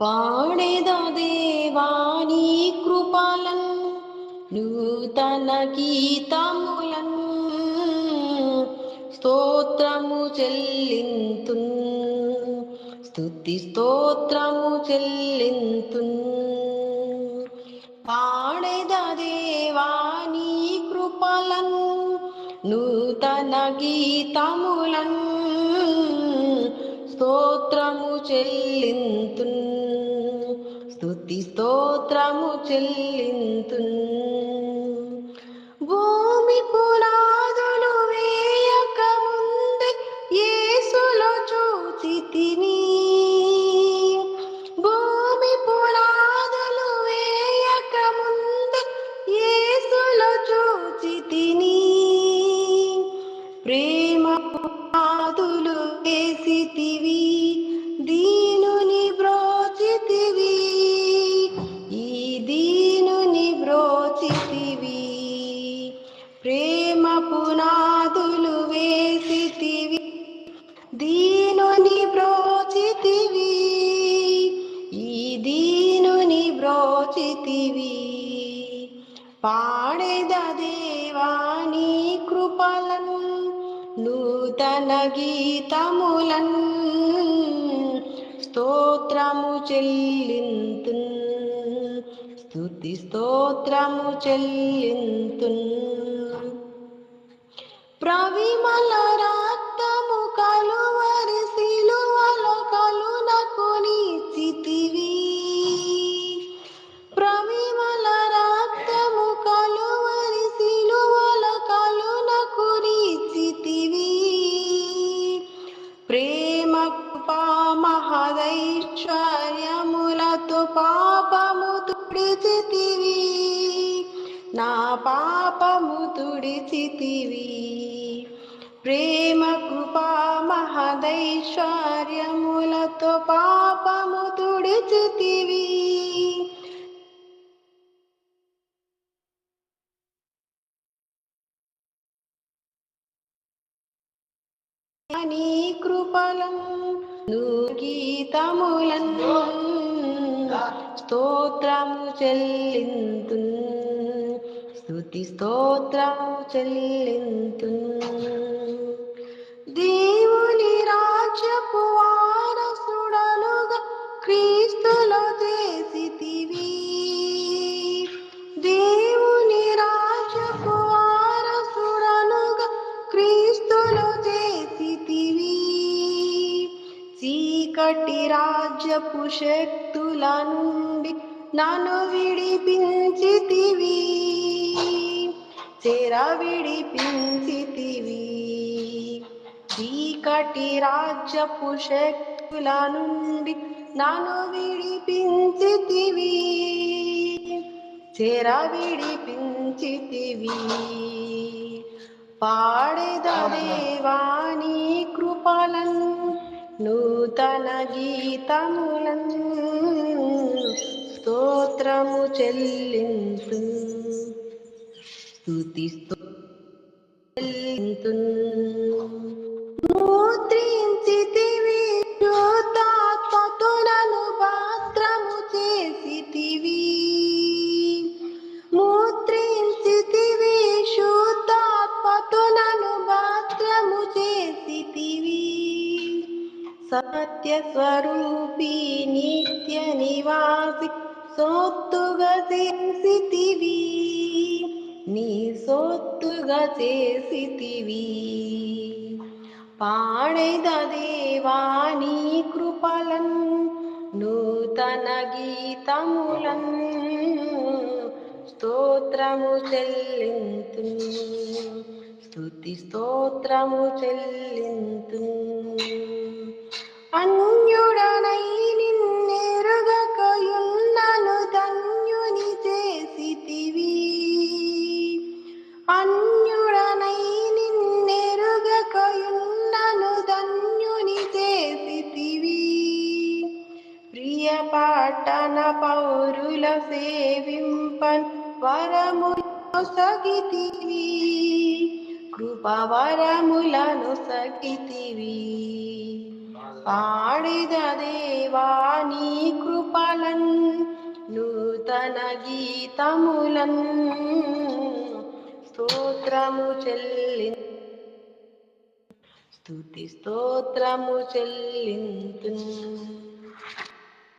పాడేద దేవాని కృపలన్ నూతన గీతములన్. స్తోత్రము చెల్లింతున్ స్తుతి స్తోత్రము చెల్లింతున్. పాడేద దేవాని కృపలన్ నూతన గీతములన్. స్తోత్రము చెల్లింతున్ స్థుతి స్తోత్రము చెల్లింతు భూమి పునాదులు పాడేద దేవాని కృపలను నూతన గీతములన్ స్తోత్రము చెల్లింతు స్తుతి స్తోత్రము చెల్లింతు ప్రవిమల మహదైశ్వర్యములతో పాపము తుడిచితివి. నా పాపము తుడిచితివి. ప్రేమ కృపా మహదైశ్వర్యములతో పాపము తుడిచితివి. నీ కృపలం గీతములను స్తోత్రము చెల్లింతున్. స్తుతి స్తోత్రము చెల్లింతున్. చీకటి రాజ్యపు శక్తుల నుండి నన్ను విడిపించితివి. చెర విడిపించితివి. చీకటి రాజ్యపు శక్తుల నుండి నన్ను విడిపించితివి. చెర విడిపించితివి. పాడెద దేవాని కృపలన్ నూతన గీతములను స్తోత్రము చెల్లింతు స్తుతి చెల్లింతున్ సత్య స్వరూపి నిత్య నివాసి సొత్తుగా చేసితివి. నీ సొత్తుగా చేసితివి. పాడేద దేవాని కృపలన్ నూతన గీతములన్. స్తోత్రము చెల్లింతు స్తుతి స్తోత్రము చెల్లింతు పట్టణ పౌరుల సేవింపన్ వరములు సగితివి. కృపవరములను సగితివి. పాడిద దేవా నీ కృప నూతన గీతములన్. స్తోత్రము చెల్లి స్తుతి స్తోత్రము చెల్లింతు